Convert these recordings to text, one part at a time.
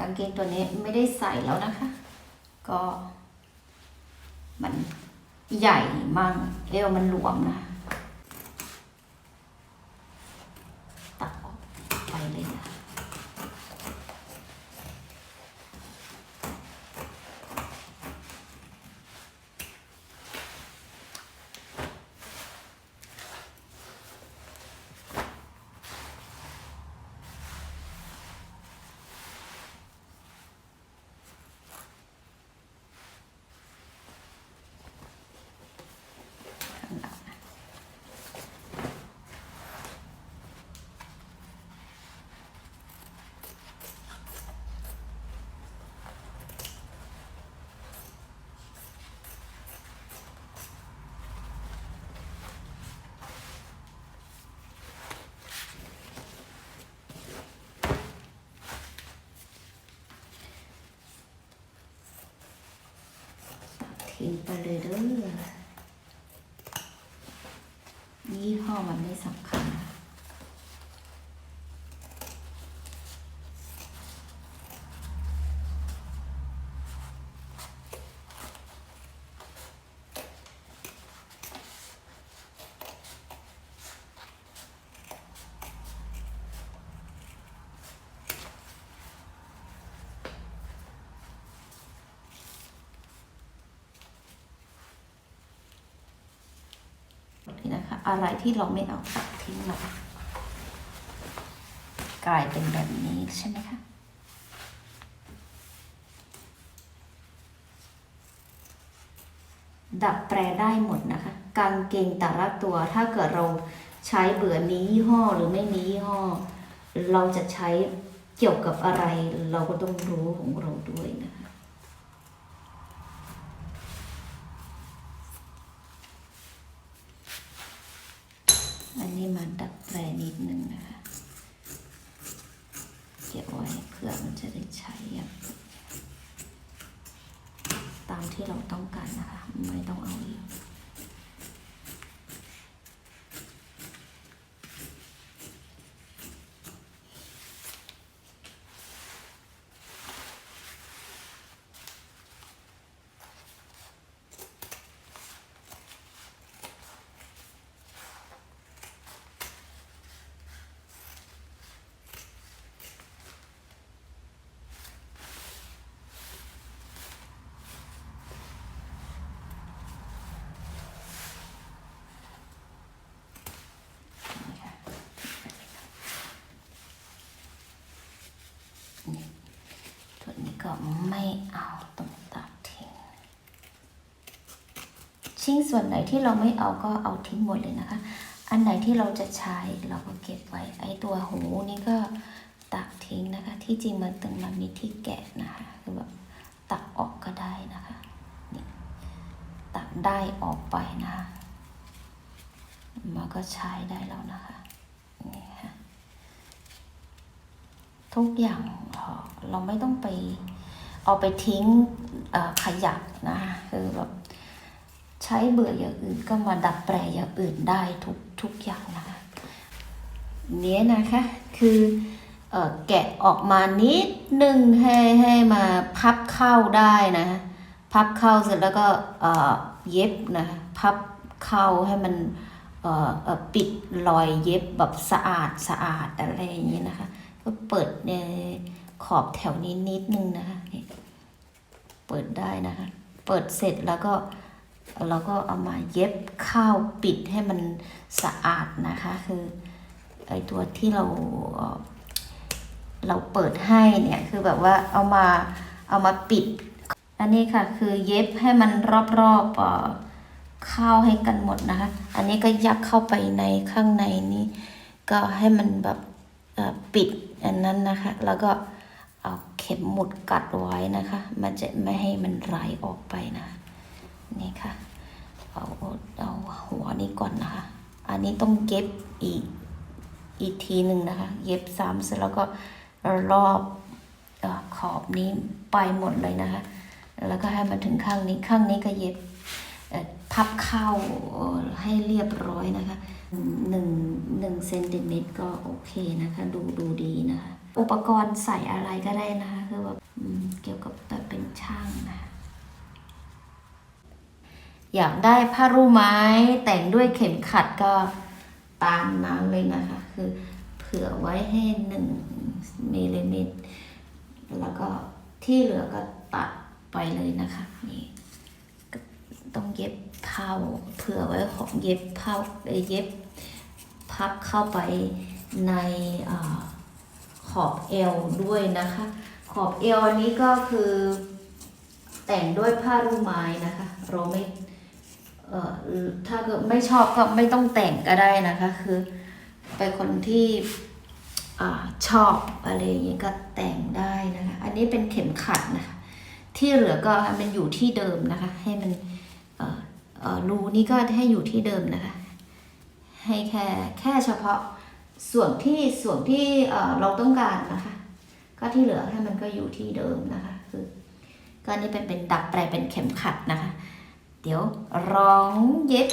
กางเกงตัวนี้ไม่ได้ใส่แล้วนะคะ ก็ มันใหญ่มั่งเอวมันหลวมนะ ตัดออกไปเลยนะ ทิ้งไปเลยเด้อยี่ห้อมันไม่สำคัญนะ นี่นะคะ อะไรที่เราไม่เอาตัดทิ้งหมากลายเป็นแบบนี้ใช่ไหมคะดัดแปลได้หมดนะคะ กางเกงแต่ละตัวถ้าเกิดเราใช้เบื่อมียี่ห้อหรือไม่มียี่ห้อ เราจะใช้เกี่ยวกับอะไร เราก็ต้องรู้ของเราด้วยนะคะ อันนี้มาดัดแปลนิดนึงนะคะเก็บไว้เพื่อมันจะได้ใช้อย่างตามที่เราต้องการนะคะ ไม่ต้องเอาเยอะนี่ค่ะนี่ตัวนี้ก็ไม่เอาต้องตัดทิ้ง ชิ้นส่วนไหนที่เราไม่เอาก็เอาทิ้งหมดเลยนะคะ อันไหนที่เราจะใช้เราก็เก็บไว้ ไอ้ตัวหูนี่ก็ตักทิ้งนะคะ ที่จริงมันตึงมันมีที่แกะนะคะคือแบบตักออกก็ได้นะคะนี่ตักได้ออกไปนะคะมันก็ใช้ได้แล้วนะคะนี่ค่ะทุกอย่างเอ่อเราไม่ต้องไปเอาไปทิ้งขยะนะคะคือแบบ ใช้เบื่ออย่างอื่นก็มาดัดแปลอย่างอื่นได้ทุกทุกอย่างนะคะเนี้ยนะคะคืออแกะออกมานิดหนึ่งให้ให้มาพับเข้าได้นะพับเข้าเสร็จแล้วก็เย็บนะพับเข้าให้มันปิดรอยเย็บแบบสะอาดสะอาดอะไรอย่างนี้นะคะ ก็เปิดในขอบแถวนี้นิดนึงนะคะเปิดได้นะคะ เปิดเสร็จแล้วก็ เราก็เอามาเย็บข้าวปิดให้มันสะอาดนะคะ คือไอตัวที่เราเราเปิดให้เนี่ยคือแบบว่าเอามาเอามาปิด อันนี้ค่ะคือเย็บให้มันรอบๆเอ่อข้าวให้กันหมดนะคะ อันนี้ก็ยัดเข้าไปในข้างในนี้ ก็ให้มันแบบปิดอันนั้นนะคะ แล้วก็เอาเข็มหมุดกัดไว้นะคะ มันจะไม่ให้มันไหลออกไปนะคะ นี่ค่ะ เอาเอาหัวนี้ก่อนนะคะ อันนี้ต้องเย็บอีกอีกทีหนึ่งนะคะ เย็บซ้ำเสร็จแล้วก็รอบอขอบนี้ไปหมดเลยนะคะ แล้วก็ให้มาถึงข้างนี้ข้างนี้ก็เย็บพับเข้าให้เรียบร้อยนะคะหนึ่งหนึ่งเซนติเมตรก็โอเคนะคะ ดูดูดีนะคะ อุปกรณ์ใส่อะไรก็ได้นะคะ คือแบบเกี่ยวกับแต่เป็นช่างนะคะ อยากได้ผ้ารูไม้แต่งด้วยเข็มขัดก็ตามนั้นเลยนะคะ คือเผื่อไว้ให้หนึ่งมิลลิเมตรแล้วก็ที่เหลือก็ตัดไปเลยนะคะนี่ต้องเย็บเผาเผื่อไว้ของเย็บเผาเอ่อเย็บพับเข้าไปในอขอบเอวด้วยนะคะ ขอบเอวอันนี้ก็คือแต่งด้วยผ้ารูไม้นะคะ เราไม่ เออถ้าเกิดไม่ชอบก็ไม่ต้องแต่งก็ได้นะคะ คือเป็นคนที่อชอบอะไรอย่างนี้ก็แต่งได้นะคะ อันนี้เป็นเข็มขัดนะคะ ที่เหลือก็ให้มันอยู่ที่เดิมนะคะ ให้มันรูนี่ก็ให้อยู่ที่เดิมนะคะ ให้แค่แค่เฉพาะส่วนที่ส่วนที่เราต้องการนะคะ ก็ที่เหลือให้มันก็อยู่ที่เดิมนะคะ คือก็นี่เป็นเป็นดัดแปลเป็นเข็มขัดนะคะ เดี๋ยวร้องเย็บ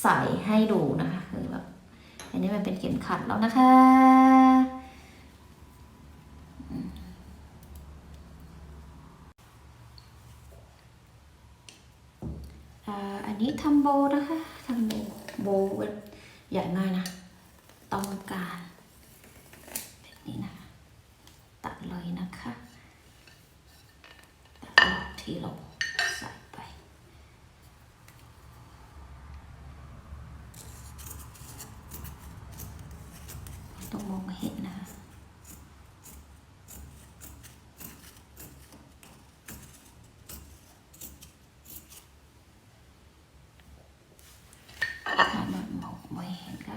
ใส่ให้ดูนะคะคือแบบอันนี้มันเป็นเข็มขัดแล้วนะคะอันนี้ทำโบนะคะทำโบโบอย่างง่ายนะ ต้องการแบบนี้นะคะตัดเลยนะคะตัดรอบที่เราใส่ไป ต้องมองเห็นนะคะ ถ้ามันมองไม่เห็นก็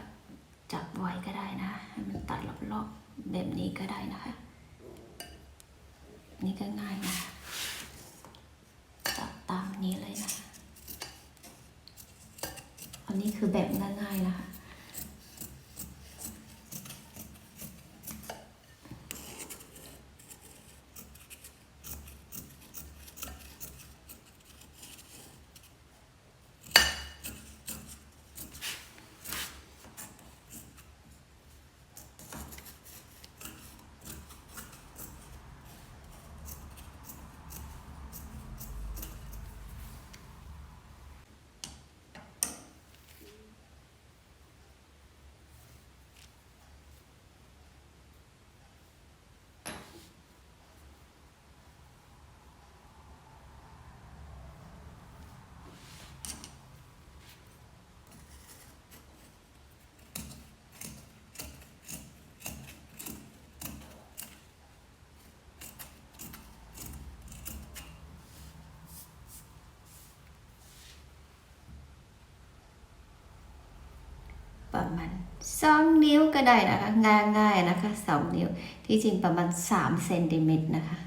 จับไว้ก็ได้นะ ให้มันตัดรอบๆแบบนี้ก็ได้นะคะ นี่ก็ง่ายนะจับตามนี้เลยนะ อันนี้คือแบบง่ายๆนะคะ ประมาณสองนิ้วก็ได้นะคะ ง่ายๆนะคะสองนิ้วที่จริงประมาณสามเซนติเมตรนะคะ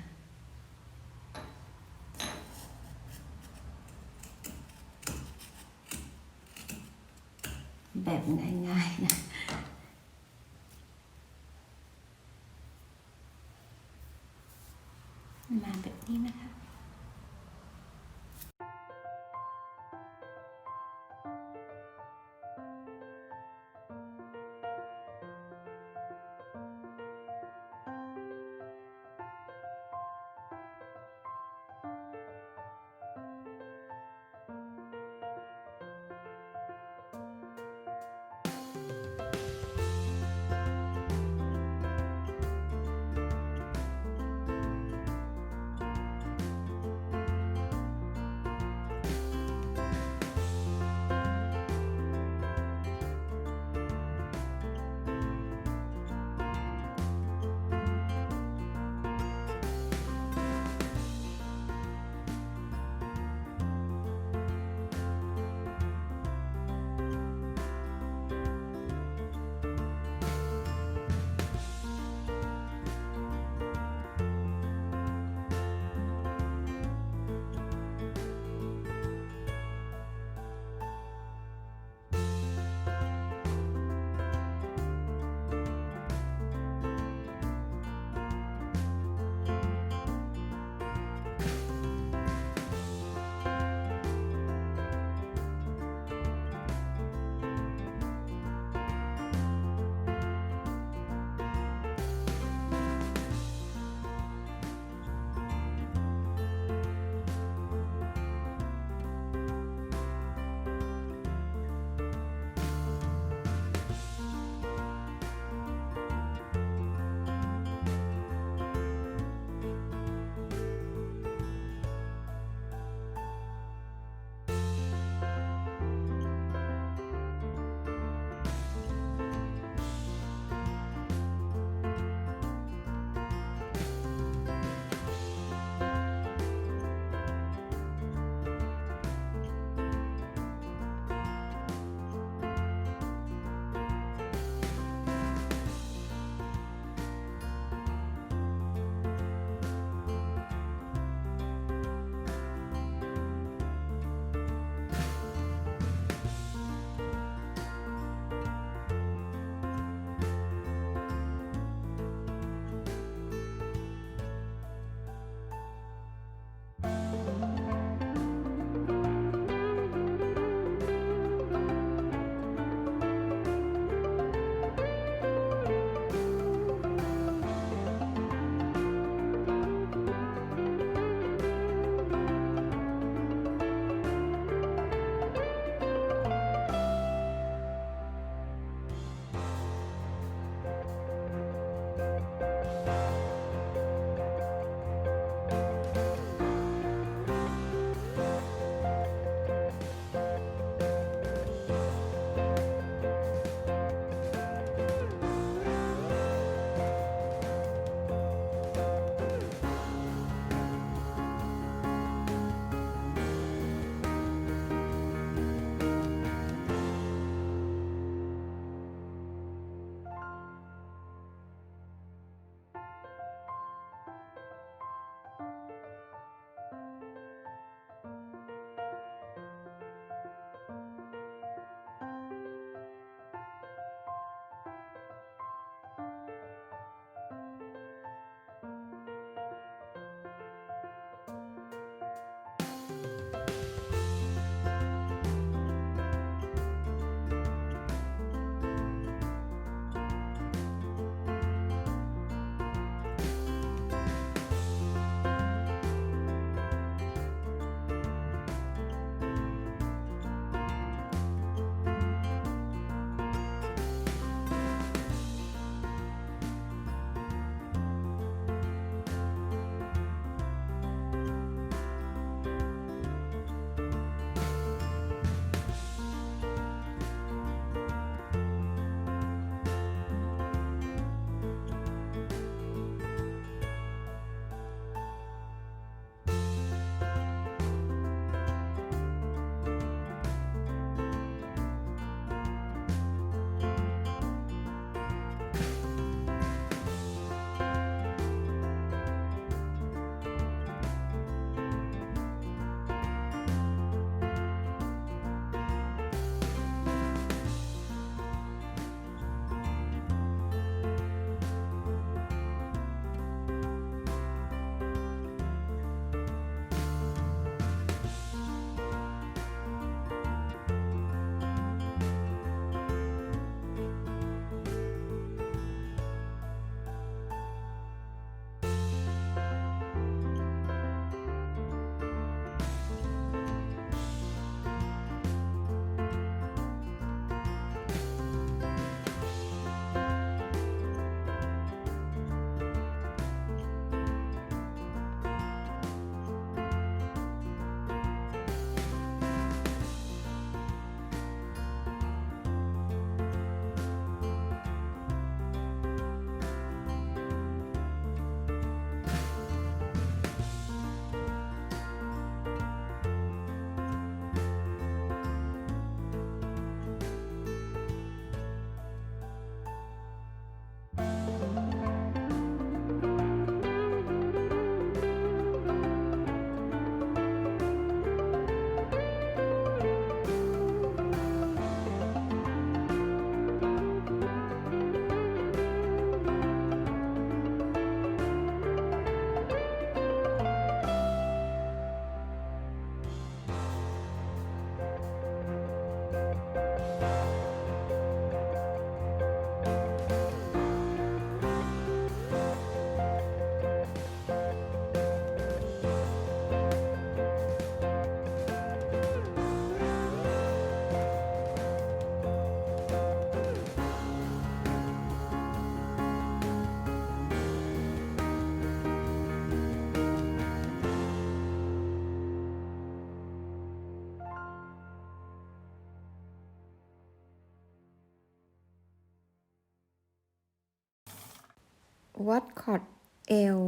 วัดคอร์ดเอล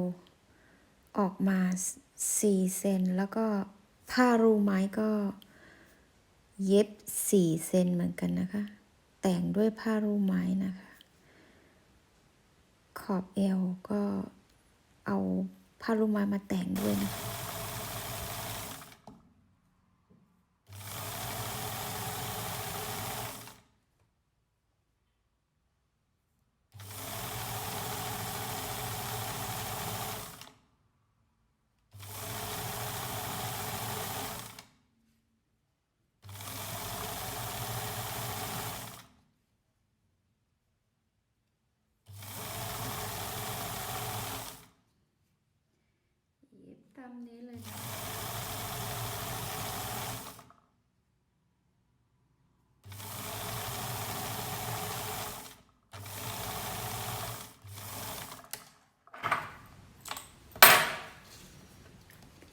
ออกมา 4 เซน แล้วก็ผ้ารูไม้ก็เย็บ 4 เซนเหมือนกันนะคะ แต่งด้วยผ้ารูไม้นะคะ ขอบเอวก็เอาผ้ารูไม้มาแต่งด้วยนะคะ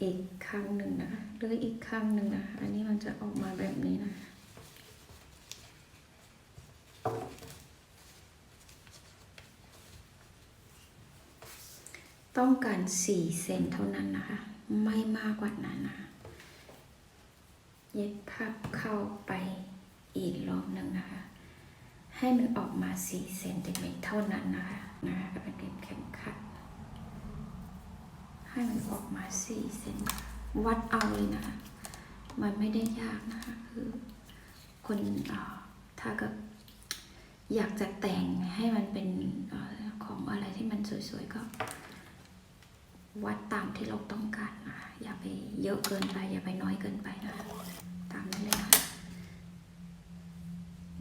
อีกครั้งหนึ่งนะคะหรืออีกครั้งหนึ่งนะคะอันนี้มันจะออกมาแบบนี้นะต้องการ4เซนเท่านั้นนะคะ ไม่มากกว่านั้นนะเย็บพับเข้าไปอีกรอบหนึ่งนะคะ ให้มันออกมา4เซนติเมตรเท่านั้นนะคะนะคะเป็นเข็มขัด ให้มันออกมา4เซนวัดเอาเลยนะคะ มันไม่ได้ยากนะคะ คือคนออถ้ากับอยากจะแต่งให้มันเป็นออของอะไรที่มันสวยๆก็ วัดตามที่เราต้องการนะอย่าไปเยอะเกินไป อย่าไปน้อยเกินไปนะคะตามนั้นเลยค่ะ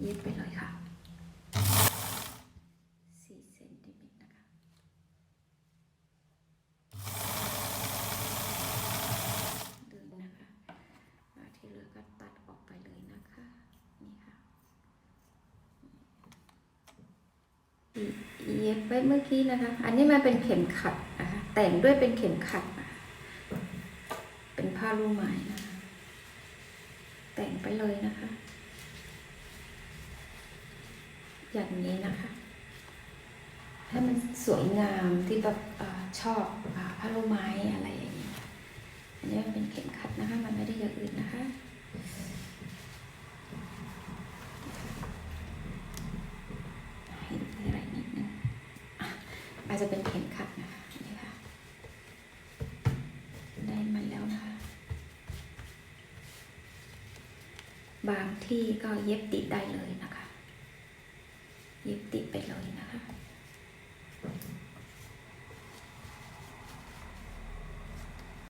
เย็บไปเลยค่ะสี่เซนติเมตรนะคะดึงนะคะแล้วที่เหลือก็ตัดออกไปเลยนะคะ นี่ค่ะ เย็บไว้เมื่อกี้นะคะ อันนี้มันเป็นเข็มขัดนะคะแต่งด้วยเป็นเข็มขัด เป็นผ้าลูกไม้นะคะแต่งไปเลยนะคะ อย่างนี้นะคะ ให้มันสวยงามที่แบบอชอบอผ้าลูกไม้อะไรอย่างนี้ อันนี้มันเป็นเข็มขัดนะคะ มันไม่ได้อย่างอื่นนะคะ ให้ดูอะไรนิดนึงอะ อาจจะเป็นเข็มขัดนะคะนี่ค่ะ ได้มาแล้วนะคะ บางที่ก็เย็บติดได้เลยนะคะ เย็บติดไปเลยนะคะ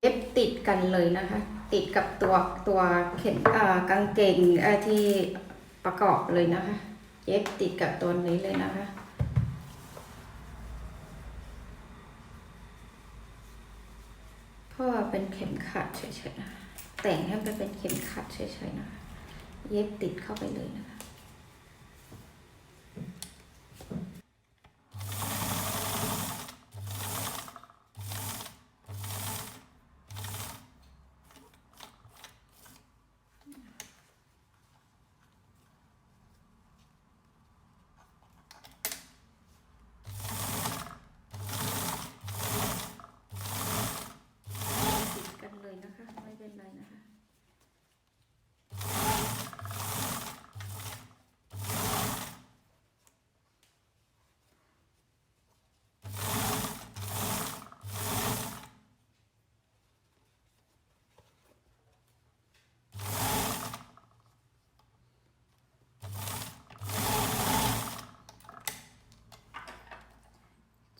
เย็บติดกันเลยนะคะ ติดกับตัวตัวเข็มกางเกงที่ประกอบเลยนะคะ เย็บติดกับตัวนี้เลยนะคะ เพราะว่า เข็มขัดเฉยๆนะคะแต่งให้มันเป็นเข็มขัดเฉยๆนะคะเย็บติดเข้าไปเลยนะคะ ติดกันเลยนะคะ ไม่เป็นไรนะคะ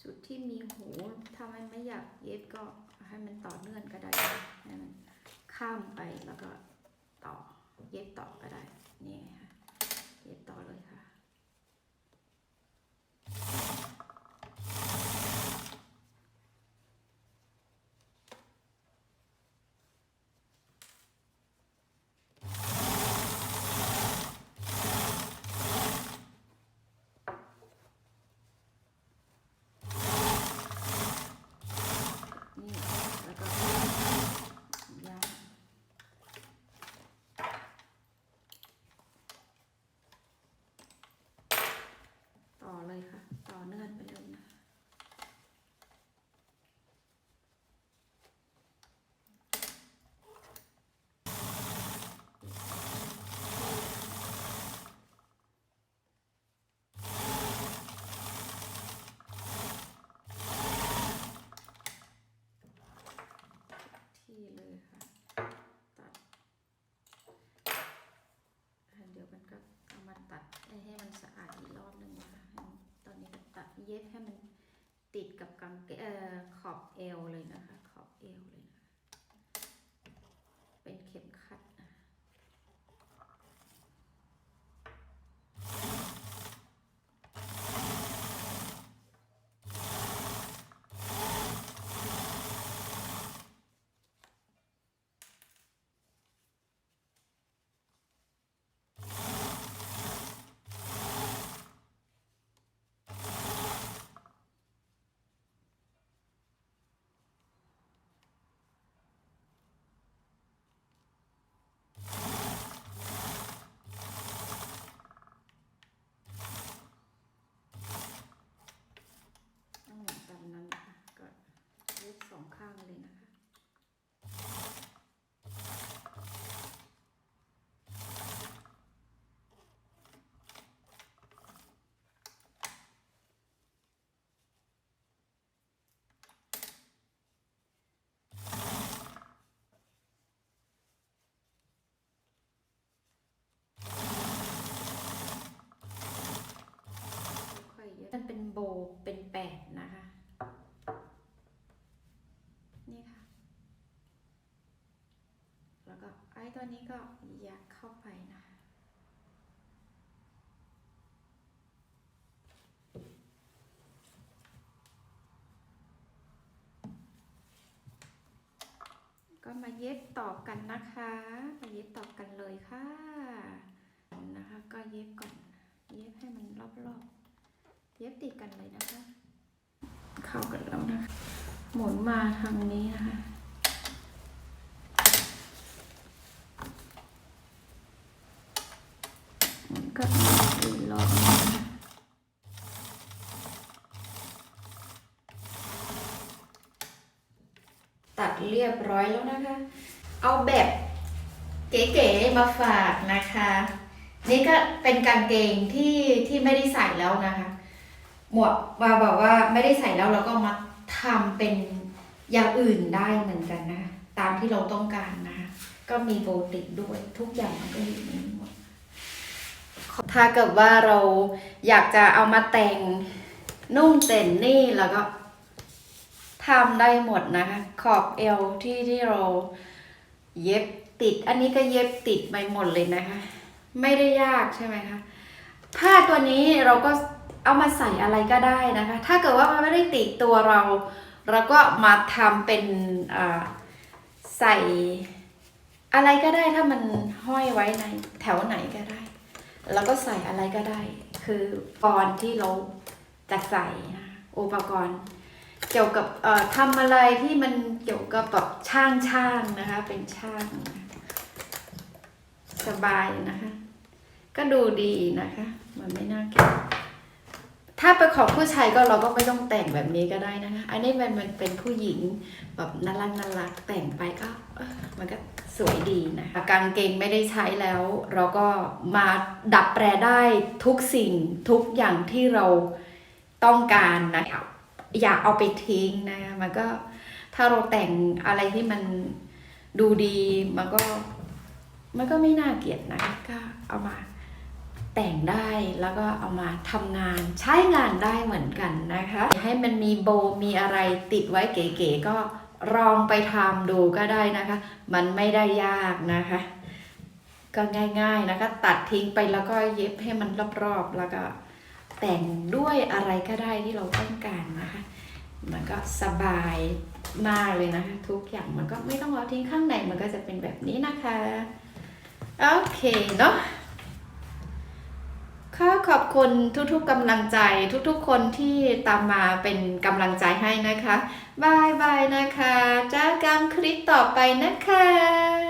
จุดที่มีหูถ้ามันไม่อยากเย็บก็ให้มันต่อเนื่องก็ได้ให้มันข้ามไปแล้วก็ต่อเย็บต่อก็ได้นี่ค่ะเย็บต่อเลยค่ะ นี่แล้วก็ย้ำต่อเลยค่ะ ต่อเนื่อง เย็บให้มันติดกับกางเกงขอบเอวเลยนะคะ ขอบเอวเลยนะเป็นเข็มขัดนะ ต้องเหมือนกันนั้นนะคะก็เย็บสองข้างเลยนะคะ ค่อยๆเย็บ มันเป็นโบเป็นแปดนะคะ นี่ค่ะ แล้วก็ไอ้ตัวนี้ก็ยัดเข้าไปนะคะ ก็มาเย็บต่อกันนะคะมาเย็บต่อกันเลยค่ะ นะคะ ก็เย็บก่อน เย็บให้มันรอบๆ เย็บติดกันเลยนะคะ เข้ากันแล้วนะคะ หมุนมาทางนี้นะคะหมุนก็อีกรอบนะคะตัดเรียบร้อยแล้วนะคะ เอาแบบเก๋ๆมาฝากนะคะ นี่ก็เป็นกางเกงที่ที่ไม่ได้ใส่แล้วนะคะ หมวดมาบอกว่าไม่ได้ใส่แล้วเราก็มาทำเป็นอย่างอื่นได้เหมือนกันนะ ตามที่เราต้องการนะคะก็มีโบติกด้วยทุกอย่างมันก็อยู่ในนี้หมดถ้าเกิดว่าเราอยากจะเอามาแต่งนุ่งเต็นนี่แล้วก็ทำได้หมดนะคะขอบเอวที่ที่เราเย็บติด อันนี้ก็เย็บติดไปหมดเลยนะคะ ไม่ได้ยากใช่ไหมคะผ้าตัวนี้เราก็ เอามาใส่อะไรก็ได้นะคะ ถ้าเกิดว่ามันไม่ได้ติดตัวเรา เราก็มาทำเป็นใส่อะไรก็ได้ถ้ามันห้อยไว้ในแถวไหนก็ได้ แล้วก็ใส่อะไรก็ได้ คืออุปกรณ์ที่เราจะใส่นะอุปกรณ์เกี่ยวกับทำอะไรที่มันเกี่ยวกับแบบช่างช่างนะคะ เป็นช่าง สบายนะคะ ก็ดูดีนะคะ มันไม่น่าเกลียด ถ้าเป็นขอผู้ชายก็เราก็ไม่ต้องแต่งแบบนี้ก็ได้นะคะ อันนี้มันมันเป็นผู้หญิงแบบน่ารักน่ารักแต่งไปก็มันก็สวยดีนะคะกางเกงไม่ได้ใช้แล้ว เราก็มาดัดแปลได้ทุกสิ่งทุกอย่างที่เราต้องการนะอย่าเอาไปทิ้งนะคะมันก็ถ้าเราแต่งอะไรที่มันดูดีมันก็มันก็ไม่น่าเกลียดนะก็เอามา แต่งได้แล้วก็เอามาทำงานใช้งานได้เหมือนกันนะคะ ให้มันมีโบมีอะไรติดไว้เก๋ๆก็ลองไปทำดูก็ได้นะคะ มันไม่ได้ยากนะคะ ก็ง่ายๆนะคะ ตัดทิ้งไปแล้วก็เย็บให้มันรอบๆ แล้วก็แต่งด้วยอะไรก็ได้ที่เราต้องการนะคะ มันก็สบายมากเลยนะคะ ทุกอย่างมันก็ไม่ต้องเอาทิ้งข้างในมันก็จะเป็นแบบนี้นะคะ โอเคเนาะ ขอขอบคุณทุกๆกำลังใจ ทุกๆ คนที่ตามมาเป็นกำลังใจให้นะคะบายบายนะคะเจอกันคลิปต่อไปนะคะ